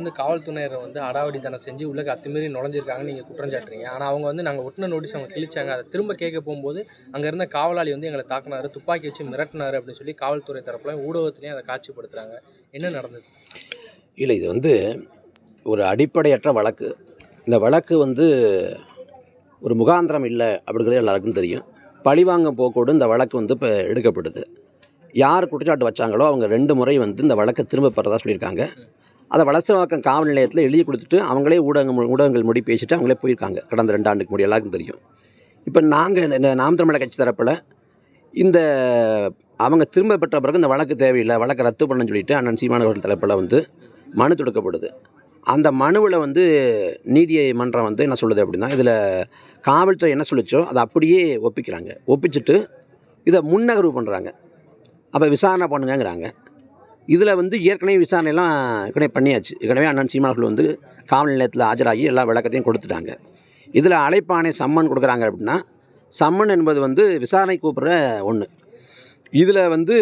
வந்து காவல்துறையினர் வந்து அடாவடித்தனம் செஞ்சு உள்ளே அத்துமீறி நுழைஞ்சிருக்காங்க நீங்கள் குற்றம் சாட்டுறீங்க. ஆனால் அவங்க வந்து நாங்கள் ஒட்டின நோட்டீஸ் அவங்க கிழிச்சாங்க. அதை திரும்ப கேட்க போகும்போது அங்கே இருந்த காவலாளி வந்து எங்களை தாக்குனாரு துப்பாக்கி வச்சு மிரட்டினார் அப்படின்னு சொல்லி காவல்துறை தரப்புல ஊடகத்துலேயும் அதை காட்சிப்படுத்துறாங்க. என்ன நடந்தது? இல்லை இது வந்து ஒரு அடிப்படையற்ற வழக்கு. இந்த வழக்கு வந்து ஒரு முகாந்திரம் இல்லை அப்படிங்கிறது எல்லாருக்கும் தெரியும். பழிவாங்கும் போக்கோடு இந்த வழக்கு வந்து இப்போ எடுக்கப்படுது. யார் குற்றச்சாட்டு வச்சாங்களோ அவங்க ரெண்டு முறை வந்து இந்த வழக்கை திரும்ப பெறதா சொல்லியிருக்காங்க. அதை வளசரவாக்கம் காவல் நிலையத்தில் எழுதி கொடுத்துட்டு அவங்களே ஊடகங்கள் ஊடகங்கள் முடி பேசிட்டு அவங்களே போயிருக்காங்க. கடந்த ரெண்டு ஆண்டுக்கு முடி எல்லாருக்கும் தெரியும். இப்போ நாங்கள் நாம் தமிழக கட்சி தரப்பில் இந்த அவங்க திரும்ப பெற்ற பிறகு இந்த வழக்கு தேவையில்லை வழக்கை ரத்து பண்ணணும்னு சொல்லிட்டு அண்ணன் சீமானவர்கள் தரப்பில் வந்து மனு தொடுக்கப்படுது. அந்த மனுவில் வந்து நீதியை மன்றம் வந்து என்ன சொல்லுது அப்படின்னா இதில் காவல்துறை என்ன சொல்லுச்சோ அதை அப்படியே ஒப்பிக்கிறாங்க. ஒப்பிச்சுட்டு இதை முன்னகர்வு பண்ணுறாங்க அப்போ விசாரணை பண்ணுங்கங்கிறாங்க. இதில் வந்து ஏற்கனவே விசாரணையெல்லாம் ஏற்கனவே பண்ணியாச்சு. ஏற்கனவே அண்ணன் சீமானவர்கள் வந்து காவல் நிலையத்தில் ஆஜராகி எல்லா விளக்கத்தையும் கொடுத்துட்டாங்க. இதில் அழைப்பாணை சம்மன் கொடுக்குறாங்க அப்படின்னா சம்மன் என்பது வந்து விசாரணை கூப்பிட்ற ஒன்று இதில் வந்து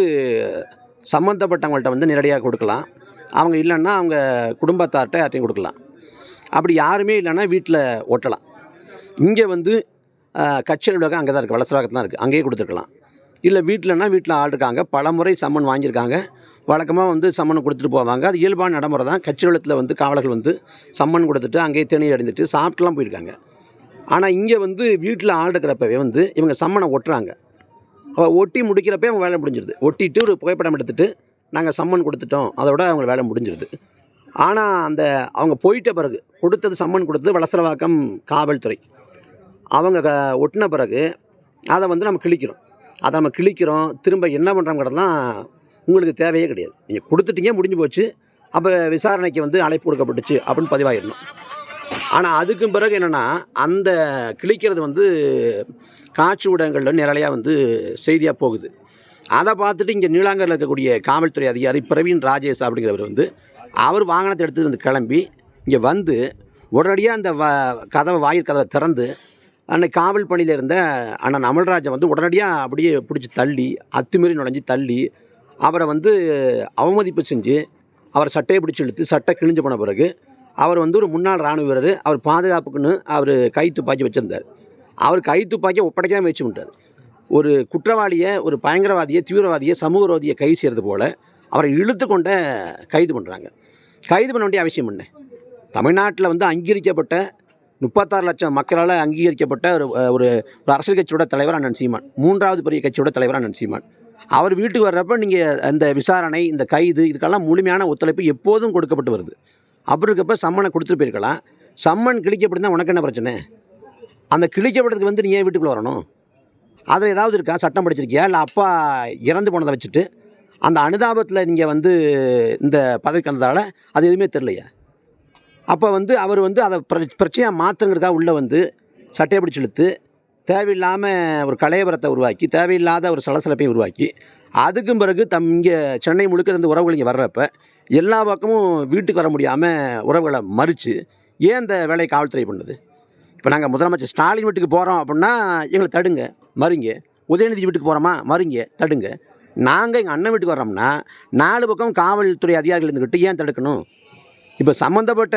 சம்மந்தப்பட்டவங்கள்ட்ட வந்து நேரடியாக கொடுக்கலாம். அவங்க இல்லைன்னா அவங்க குடும்பத்தார்கிட்ட யார்ட்டையும் கொடுக்கலாம். அப்படி யாருமே இல்லைன்னா வீட்டில் ஒட்டலாம். இங்கே வந்து ஆஹ், கட்சி அலுவலகம் அங்கே தான் இருக்குது. வளசரவாக்கத்தில் தான் இருக்குது. அங்கேயே கொடுத்துருக்கலாம். இல்லை வீட்டிலன்னா வீட்டில் ஆள் இருக்காங்க. பல முறை சம்மன் வாங்கியிருக்காங்க. வழக்கமாக வந்து சம்மன் கொடுத்துட்டு போவாங்க. அது இயல்பான நடைமுறை தான். கட்சி வந்து காவலர்கள் வந்து சம்மன் கொடுத்துட்டு அங்கேயே தேநீர் அடைந்துட்டு சாப்பிட்டுலாம் போயிருக்காங்க. ஆனால் இங்கே வந்து வீட்டில் ஆள் இருக்கிறப்பவே வந்து இவங்க சம்மனை ஒட்டுறாங்க. அவள் ஒட்டி முடிக்கிறப்பே அவங்க வேலை முடிஞ்சிருது. ஒட்டிட்டு ஒரு புகைப்படம் எடுத்துட்டு நாங்கள் சம்மன் கொடுத்துட்டோம். அதோட அவங்க வேலை முடிஞ்சிருது. ஆனால் அந்த அவங்க போயிட்ட பிறகு கொடுத்தது சம்மன் கொடுத்தது வளசரவாக்கம் காவல்துறை. அவங்க க ஒட்டின பிறகு அதை வந்து நம்ம கிழிக்கிறோம். அதை நம்ம கிழிக்கிறோம். திரும்ப என்ன பண்ணுறோங்கிறதெல்லாம் உங்களுக்கு தேவையே கிடையாது. நீங்கள் கொடுத்துட்டீங்க முடிஞ்சு போச்சு. அப்போ விசாரணைக்கு வந்து அழைப்பு கொடுக்கப்பட்டுச்சு அப்படின்னு பதிவாயிடணும். ஆனால் அதுக்கும் பிறகு என்னென்னா அந்த கிழிக்கிறது வந்து காட்சி ஊடகங்களில் நிரலையாக வந்து செய்தியாக போகுது. அதை பார்த்துட்டு இங்கே நீலாங்கரில் இருக்கக்கூடிய காவல்துறை அதிகாரி பிரவீன் ராஜேஷ் அப்படிங்கிறவர் வந்து அவர் வாகனத்தை எடுத்துகிட்டு வந்து கிளம்பி இங்கே வந்து உடனடியாக அந்த வ கதவை வாயில் கதவை திறந்து அன்னைக்கு காவல் பணியில் இருந்த அண்ணன் அமல்ராஜை வந்து உடனடியாக அப்படியே பிடிச்சி தள்ளி அத்துமீறி நுழைஞ்சி தள்ளி அவரை வந்து அவமதிப்பு செஞ்சு அவர் சட்டையை பிடிச்சி இழுத்து சட்டை கிழிஞ்சு போன பிறகு அவர் வந்து ஒரு முன்னாள் இராணுவ வீரர். அவர் பாதுகாப்புக்குன்னு அவர் கை துப்பாக்கி வச்சுருந்தார். அவர் கை துப்பாக்கியை ஒப்படைக்காம வச்சு விட்டார் ஒரு குற்றவாளியை ஒரு பயங்கரவாதியை தீவிரவாதியை சமூகவாதியை கை கைது செய்கிறது போல் அவரை இழுத்து கொண்ட கைது பண்ணுறாங்க கைது பண்ண வேண்டிய அவசியம் என்ன? தமிழ்நாட்டில் வந்து அங்கீகரிக்கப்பட்ட முப்பத்தாறு லட்சம் மக்களால் அங்கீகரிக்கப்பட்ட ஒரு ஒரு ஒரு அரசியல் கட்சியோட தலைவர் அண்ணன் சீமான். மூன்றாவது பெரிய கட்சியோட தலைவர் அண்ணன் சீமான். அவர் வீட்டுக்கு வர்றப்ப நீங்கள் இந்த விசாரணை இந்த கைது இதுக்கெல்லாம் முழுமையான ஒத்துழைப்பு எப்போதும் கொடுக்கப்பட்டு வருது. அப்புறம் இருக்கப்ப சம்மனை கொடுத்துட்டு போயிருக்கலாம் சம்மன் கிழிக்கப்பட்டிருந்தால் உனக்கு என்ன பிரச்சனை? அந்த கிழிக்கப்பட்டதுக்கு வந்து நீ ஏன் வீட்டுக்குள்ளே வரணும்? அதை ஏதாவது இருக்கா? சட்டம் படிச்சிருக்கியா? இல்லை அப்பா இறந்து போனதை வச்சுட்டு அந்த அனுதாபத்தில் நீங்கள் வந்து இந்த பதவிக்கு வந்ததால் அது எதுவுமே தெரிலையா அப்போ வந்து அவர் வந்து அதை பிர பிரச்சனையாக மாற்றுங்கிறதுக்காக உள்ளே வந்து சட்டையை பிடிச்சி இழுத்து தேவையில்லாமல் ஒரு கலையபரத்தை உருவாக்கி தேவையில்லாத ஒரு சலசலப்பையும் உருவாக்கி அதுக்கும் பிறகு தம் இங்கே சென்னை முழுக்க இருந்து உறவுகள் இங்கே வர்றப்ப எல்லா பக்கமும் வீட்டுக்கு வர முடியாமல் உறவுகளை மறித்து ஏன் இந்த வேலையை காவல்துறை பண்ணுது? இப்போ நாங்கள் முதலமைச்சர் ஸ்டாலின் வீட்டுக்கு போகிறோம் அப்படின்னா எங்களை தடுங்க மறுங்க. உதயநிதி வீட்டுக்கு போகிறோமா மறுங்க தடுங்க. நாங்கள் எங்கள் அண்ணன் வீட்டுக்கு வர்றோம்னா நாலு பக்கம் காவல்துறை அதிகாரிகள் இருந்துக்கிட்டு ஏன் தடுக்கணும்? இப்போ சம்மந்தப்பட்ட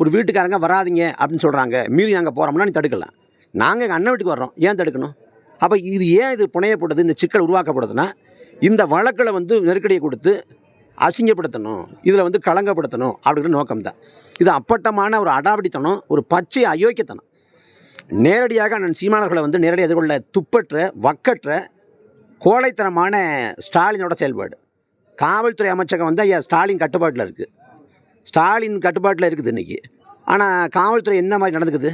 ஒரு வீட்டுக்காரங்க வராதீங்க அப்படின்னு சொல்கிறாங்க மீறி நாங்கள் போகிறோம்னா நீ தடுக்கலாம். நாங்கள் எங்கள் அண்ணன் வீட்டுக்கு வர்றோம். ஏன் தடுக்கணும்? அப்போ இது ஏன் இது புனையப்படுது இந்த சிக்கல் உருவாக்கப்படுதுன்னா இந்த வழக்கில் வந்து நெருக்கடியை கொடுத்து அசிங்கப்படுத்தணும். இதில் வந்து களங்கப்படுத்தணும் அப்படிங்கிற நோக்கம் தான் இது அப்பட்டமான ஒரு அடாவடித்தனம் ஒரு பச்சை அயோக்கியத்தனம். நேரடியாக அண்ணன் சீமானவர்களை வந்து நேரடியாக எதிர்கொள்ள துப்பற்ற வக்கற்ற கோழைத்தனமான ஸ்டாலினோட செயல்பாடு. காவல்துறை அமைச்சகம் வந்து ஐயா ஸ்டாலின் கட்டுப்பாட்டில் இருக்குது ஸ்டாலின் கட்டுப்பாட்டில் இருக்குது இன்றைக்கி ஆனால் காவல்துறை என்ன மாதிரி நடந்துக்குது?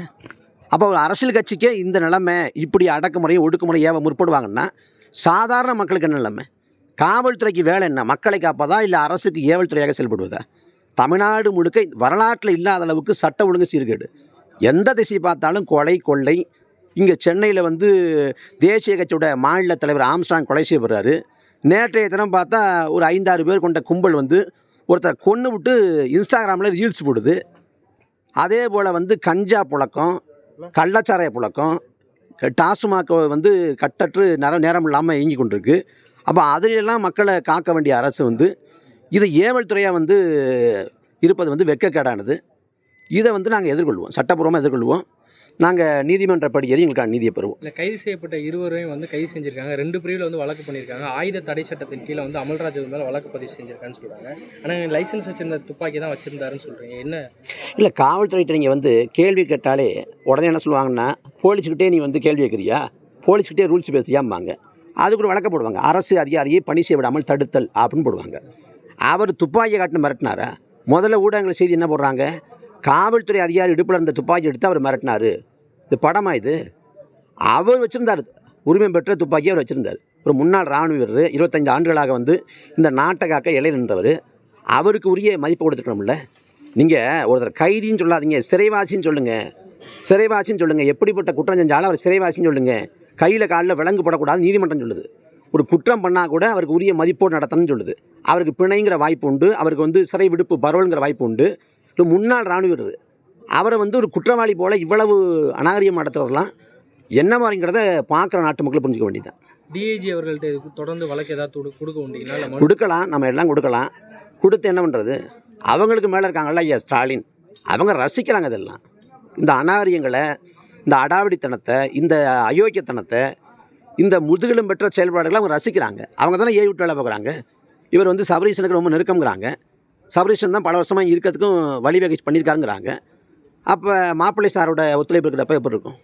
அப்போ ஒரு அரசியல் கட்சிக்கே இந்த நிலைமை இப்படி அடக்குமுறையும் ஒடுக்குமுறை ஏவ முற்படுவாங்கன்னா சாதாரண மக்களுக்கு என்ன நிலைமை? காவல்துறைக்கு வேலை என்ன? மக்களை காப்பதா இல்லை அரசுக்கு ஏவல் துறையாக செயல்படுவதா? தமிழ்நாடு முழுக்க வரலாற்றில் இல்லாத அளவுக்கு சட்ட ஒழுங்கு சீர்கேடு. எந்த திசை பார்த்தாலும் கொலை கொள்ளை. இங்கே சென்னையில் வந்து தேசிய கட்சியோட மாநில தலைவர் ஆம்ஸ்டாங் கொலை செய்யப்படுறாரு. நேற்றைய தினம் பார்த்தா ஒரு ஐந்தாறு பேர் கொண்ட கும்பல் வந்து ஒருத்தரை கொன்று விட்டு இன்ஸ்டாகிராமில் ரீல்ஸ் போடுது. அதே போல் வந்து கஞ்சா புழக்கம் கள்ளச்சாராய புழக்கம் டாஸ்மாக் வந்து கட்டற்று நேரம் நேரம் இல்லாமல் இயங்கி கொண்டிருக்கு. அப்போ அதிலெல்லாம் மக்களை காக்க வேண்டிய அரசு வந்து இது ஏவல் துறையாக வந்து இருப்பது வந்து வெக்கக்கேடானது. இதை வந்து நாங்கள் எதிர்கொள்வோம் சட்டப்பூர்வமாக எதிர்கொள்வோம். நாங்கள் நீதிமன்றப்படி ஏறி எங்களுக்கான நீதியை பெறுவோம்? இல்லை கைது செய்யப்பட்ட இருவரையும் வந்து கைது செஞ்சிருக்காங்க. ரெண்டு பிரிவில் வந்து வழக்கு பண்ணியிருக்காங்க ஆயுத தடை சட்டத்தின் கீழே வந்து அமல்ராஜ் மேலே வழக்கு பதிவு செஞ்சிருக்கான்னு சொல்கிறாங்க ஆனால் லைசன்ஸ் வச்சிருந்த துப்பாக்கி தான் வச்சிருந்தாருன்னு சொல்கிறீங்க என்ன? இல்லை காவல்துறையிட்ட நீங்கள் வந்து கேள்வி கேட்டாலே உடனே என்ன சொல்லுவாங்கன்னா போலீஸ்கிட்டே நீ வந்து கேள்வி கேட்குறியா போலீஸ்கிட்டே ரூல்ஸ் பேசியாம்பாங்க அதுக்கு ஒரு வழக்க போடுவாங்க. அரசு அதிகாரியை பணி செய்ய விடாமல் தடுத்தல் அப்படின்னு போடுவாங்க. அவர் துப்பாக்கியை காட்டின மிரட்டினாரா? முதல்ல ஊடகங்கள் செய்தி என்ன போடுறாங்க? காவல்துறை அதிகாரி இடுப்பில் இருந்த துப்பாக்கி எடுத்து அவர் மிரட்டினார். இது படமா இது? அவர் வச்சுருந்தார். உரிமை பெற்ற துப்பாக்கி அவர் வச்சுருந்தார். ஒரு முன்னாள் ராணுவ வீரர் இருபத்தஞ்சு ஆண்டுகளாக வந்து இந்த நாட்டை காக்க இலை நின்றவர். அவருக்கு உரிய மதிப்பு கொடுத்துக்கணும்ல நீங்கள் ஒருத்தர் கைதின்னு சொல்லாதீங்க சிறைவாசின்னு சொல்லுங்கள் சிறைவாசின்னு சொல்லுங்கள் எப்படிப்பட்ட குற்றம் செஞ்சாலும் அவர் சிறைவாசின்னு சொல்லுங்கள் கையில் காலில் விலங்கு போடக்கூடாது நீதிமன்றம் சொல்லுது. ஒரு குற்றம் பண்ணால் கூட அவருக்கு உரிய மதிப்போடு நடத்தணும்னு சொல்லுது. அவருக்கு பிணைங்கிற வாய்ப்பு உண்டு. அவருக்கு வந்து சிறை விடுப்பு பரவல்ங்கிற வாய்ப்பு உண்டு. முன்னாள் ராணுவ வீரர் அவரை வந்து ஒரு குற்றவாளி போல் இவ்வளவு அநாகரியம் நடத்துறதெல்லாம் என்ன மாதிரிங்கிறத பார்க்குற நாட்டு மக்கள் புரிஞ்சுக்க வேண்டியதுதான். டிஐஜி அவர்கள்ட்ட தொடர்ந்து வழக்கு ஏதாவது கொடுக்க முடியுங்களா கொடுக்கலாம் நம்ம எல்லாம் கொடுக்கலாம். கொடுத்து என்ன பண்ணுறது அவங்களுக்கு மேலே இருக்காங்கல்ல ஐயா ஸ்டாலின். அவங்க ரசிக்கிறாங்க இதெல்லாம். இந்த அநாகரியங்களை இந்த அடாவடித்தனத்தை இந்த அயோக்கியத்தனத்தை இந்த முதுகெலும் பெற்ற செயல்பாடுகளை அவங்க ரசிக்கிறாங்க. அவங்க தானே ஏவி விட்டு வேலை பார்க்குறாங்க. இவர் வந்து சபரீஷனுக்கு ரொம்ப நெருக்கம்ங்கிறாங்க. சபரிஷன் தான் பல வருஷமாக இருக்கிறதுக்கும் வழிவகை பண்ணியிருக்காருங்கிறாங்க. அப்போ மாப்பிள்ளை சாரோட ஒத்துழைப்பு இருக்கிறப்ப எப்படி இருக்கும்?